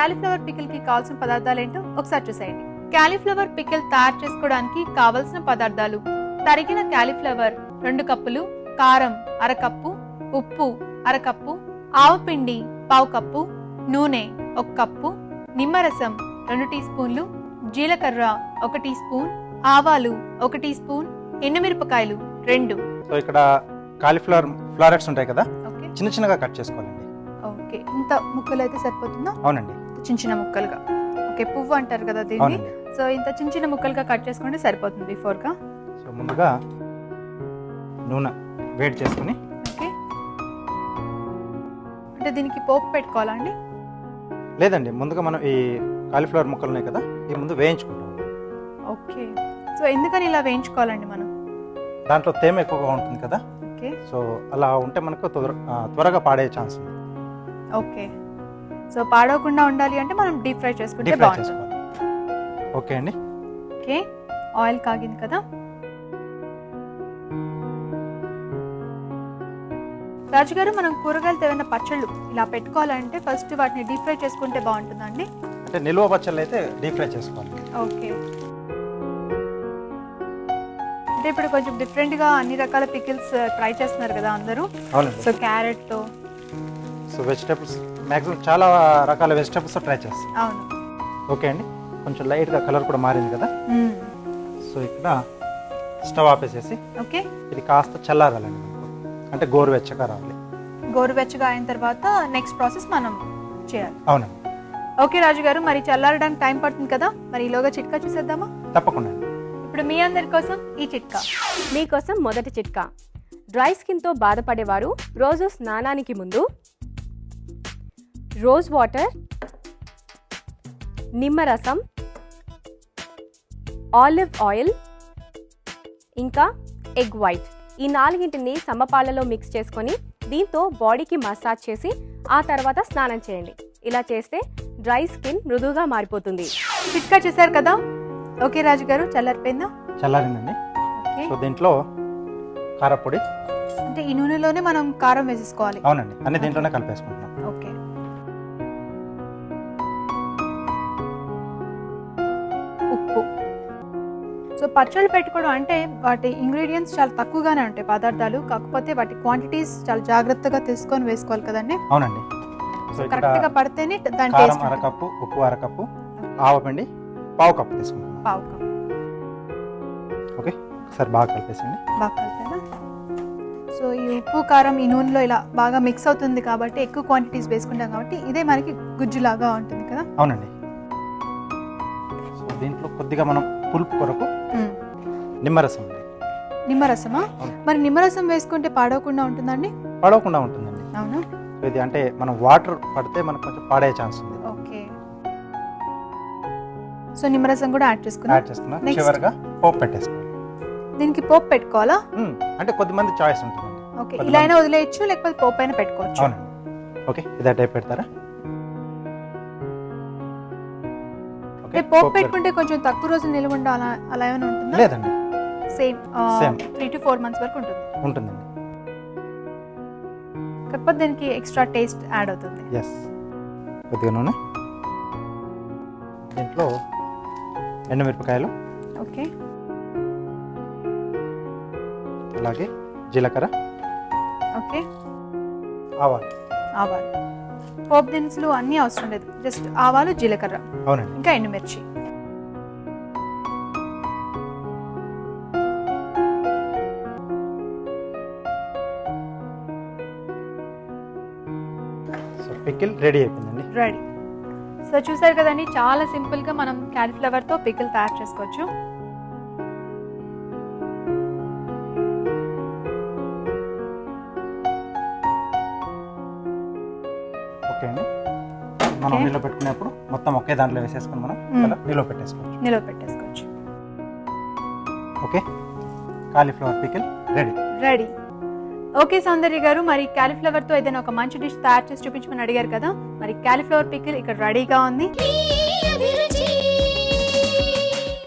Cauliflower పికిల్కి కావాల్సిన పదార్థాలు ఏంటో ఒకసారి చూసేయండి. క్యాలీఫ్లవర్ పికిల్ తయారు చేసుకోవడానికి కావలసిన పదార్థాలు. తరిగిన క్యాలీఫ్లవర్ రెండు కప్పులు కారం అరకప్పు ఉప్పు అరకప్పు ఆవపిండి పావు కప్పు నూనె ఒక కప్పు నిమ్మరసం రెండు టీ స్పూన్లు జీలకర్ర ఒక టీ స్పూన్ ఆవాలు ఒక టీ స్పూన్ ఎండుమిరపకాయలు రెండు. సో ఇక్కడ కాలీఫ్లవర్ ఫ్లారెట్స్ ఉంటాయి కదా? ఓకే. చిన్న చిన్నగా కట్ చేసుకోవాలండి. ఓకే. ఇంత ముక్కలు అయితే సరిపోతుందా? అవునండి. చిన్న చిన్న ముక్కలుగా. ఓకే పువ్వు అంటారు కదా దీన్ని? సో ఇంత చిన్న చిన్న ముక్కలుగా కట్ చేసుకుంటే సరిపోతుంది బిఫోర్గా సో ముందుగా నూనె వేడి చేసుకుని ఓకే. అంటే దీనికి పోపు పెట్టుకోవాలా అండి? లేదండి ముందుగా మనం ఈ కాలీఫ్లవర్ ముక్కలు ఉన్నాయి కదా ఈ ముందు వేయించుకుంటాం. ఓకే. సో ఎందుకని ఇలా వేయించుకోవాలండి మనం? దాంట్లో తేమ ఎక్కువగా ఉంటుంది కదా ఓకే. సో అలా ఉంటే మనకు త్వరగా పాడే ఛాన్స్ ఉంది. ఓకే. సో పాడవకుండా ఉండాలి అంటే మనం డీప్ ఫ్రై చేసుకుంటే బాగుంటుంది. ఓకే అండి. ఓకే ఆయిల్ కాగింది కదా? రాజు గారు మనం కూరగాయలతో ఏమైనా పచ్చళ్ళు ఇలా పెట్టుకోవాలంటే ఫస్ట్ వాటిని డీప్ ఫ్రై చేసుకుంటే బాగుంటుందండి? అంటే నిల్వ పచ్చళ్ళు అయితే డీప్ ఫ్రై చేసుకోవాలి. ఓకే. అంటే ఇప్పుడు కొంచెం డిఫరెంట్గా అన్ని రకాల పికిల్స్ ట్రై చేస్తున్నారు కదా అందరూ. సో క్యారెట్తో సో వెజిటేబుల్స్ మ్యాక్సిమం చాలా రకాల వెజిటేబుల్స్ ట్రై చేస్తాం. అవును. ఓకే అండి? కొంచెం లైట్గా కలర్ కూడా మారింది కదా. సో ఇక్కడ స్టవ్ ఆపేసేసి ఓకే ఇది కాస్త చల్లారాలండి అంటే గోరువెచ్చగా రావాలి. గోరువెచ్చగా అయిన తర్వాత నెక్స్ట్ ప్రాసెస్ మనం చేయాలి. అవునండి. ఓకే రాజు గారు మరి చల్లారడానికి టైం పడుతుంది కదా? మరి ఈలోగా చిట్కా చూసేద్దామా? తప్పకుండా ఇప్పుడు మీ అందరి కోసం ఈ చిట్కా. మీకోసం మొదటి చిట్కా. డ్రై స్కిన్తో బాధపడేవారు రోజు స్నానానికి ముందు రోజ్ వాటర్ నిమ్మరసం ఆలివ్ ఆయిల్ ఇంకా ఎగ్ వైట్. ఈ నాలుగింటిని సమపాలలో మిక్స్ చేసుకొని దీంతో బాడీకి మసాజ్ చేసి ఆ తర్వాత స్నానం చేయండి. ఇలా చేస్తే డ్రై స్కిన్ మృదువుగా మారిపోతుంది. చిట్కా చూసారు కదా? ఓకే రాజు గారు చల్లారిపోయిందా? చల్లారిందండి. సో దీంట్లో కారపొడి. అంటే ఈ నూనెలోనే మనం కారం వేసేసుకోవాలి. అవునండి. అన్ని దీంట్లోనే కలిపేసుకుంటున్నాం. ఓకే. సో పచ్చళ్ళు పెట్టుకోవడం అంటే వాటి ఇంగ్రీడియంట్స్ చాలా తక్కువగానే ఉంటాయి పదార్థాలు. కాకపోతే వాటి క్వాంటిటీస్ చాలా జాగ్రత్తగా తీసుకొని వేసుకోవాలి కదండి. అవునండి. సో ఇక్కడ కరెక్ట్గా పడితేనే దాని టేస్ట్ అరకప్పు ఉప్పు అరకప్పు ఆవపిండి పావు కప్పు తీసుకుంటున్నాం పావు కప్పు. ఓకే. ఒకసారి బాగా కలిపేసండి బాగా సో ఈ ఉప్పు కారం ఈ నూనెలో ఇలా బాగా మిక్స్ అవుతుంది కాబట్టి ఎక్కువ క్వాంటిటీస్ వేసుకుంటాం కాబట్టి ఇదే మనకి గుజ్జులాగా ఉంటుంది కదా? అవునండి. సో దీంట్లో కొద్దిగా మనం పులుపు కొరకు మ్మ్. నిమ్మరసం అండి. నిమ్మరసమా. మరి నిమ్మరసం వేసుకుంటే పాడవకుండా ఉంటుందండి? పడవకుండా ఉంటుందండి. అవునా? ఇది అంటే మనం వాటర్ పడితే మనకు కొంచెం పాడే ఛాన్స్ ఉంది. ఓకే. సో నిమ్మరసం కూడా యాడ్ చేసుకున్నాం యాడ్ చేసుకున్నాం. Next. చివరిగా పోపు పెట్టేసుకోవాలి దీనికి పోపు పెట్టుకోవాలా. అంటే కొద్దిమంది చాయిస్ ఉంటుందండి. ఓకే. ఇలా అయినా వదిలేయచ్చు లేకపోతే పోపు అయినా పెట్టుకోవచ్చు. అవునండి. ఓకే. ఇదే టైప్ పెడతారా? అంటే పోపు పెట్టుకుంటే కొంచెం తక్కువ రోజులు నిల్వ ఉండాలి అలా ఏమైనా ఉంటుందా? లేదండి. Same Same. Three to four months వరకు ఉంటుంది. ఉంటుందండి. కాకపోతే దీనికి ఎక్స్ట్రా టేస్ట్ యాడ్ అవుతుంది. ఎస్ కొద్దిగా నూనె. దీంట్లో ఎండుమిరపకాయలు. ఓకే. అలాగే జీలకర్ర. ఓకే. ఆవాలు. ఆవాలు. పోపు దినుసులు అన్నీ అవసరం లేదు. జస్ట్ ఆవాలు జీలకర్ర. అవునండి. ఇంకా ఎండుమిర్చి. సో పికిల్ రెడీ అయిపోయిందండి. రెడీ. సో చూసారు కదండి చాలా సింపుల్గా మనం cauliflower తో పికిల్ తయారు చేసుకోవచ్చు. మనం. నిల్వ పెట్టుకునేప్పుడు మొత్తం ఒకే దాంట్లో వేసేసుకుని మనం నిల్వ పెట్టేసుకోవచ్చు. నిలవ పెట్టేసుకోవచ్చు. Okay. Cauliflower pickle ready. Ready. Okay Soundarya గారు మరి cauliflower తో ఏదైనా ఒక మంచి డిష్ తయారు చేసి చూపించమని అడిగారు కదా మరి క్యాలీఫ్లవర్ పికిల్ ఇక్కడ రెడీగా ఉంది.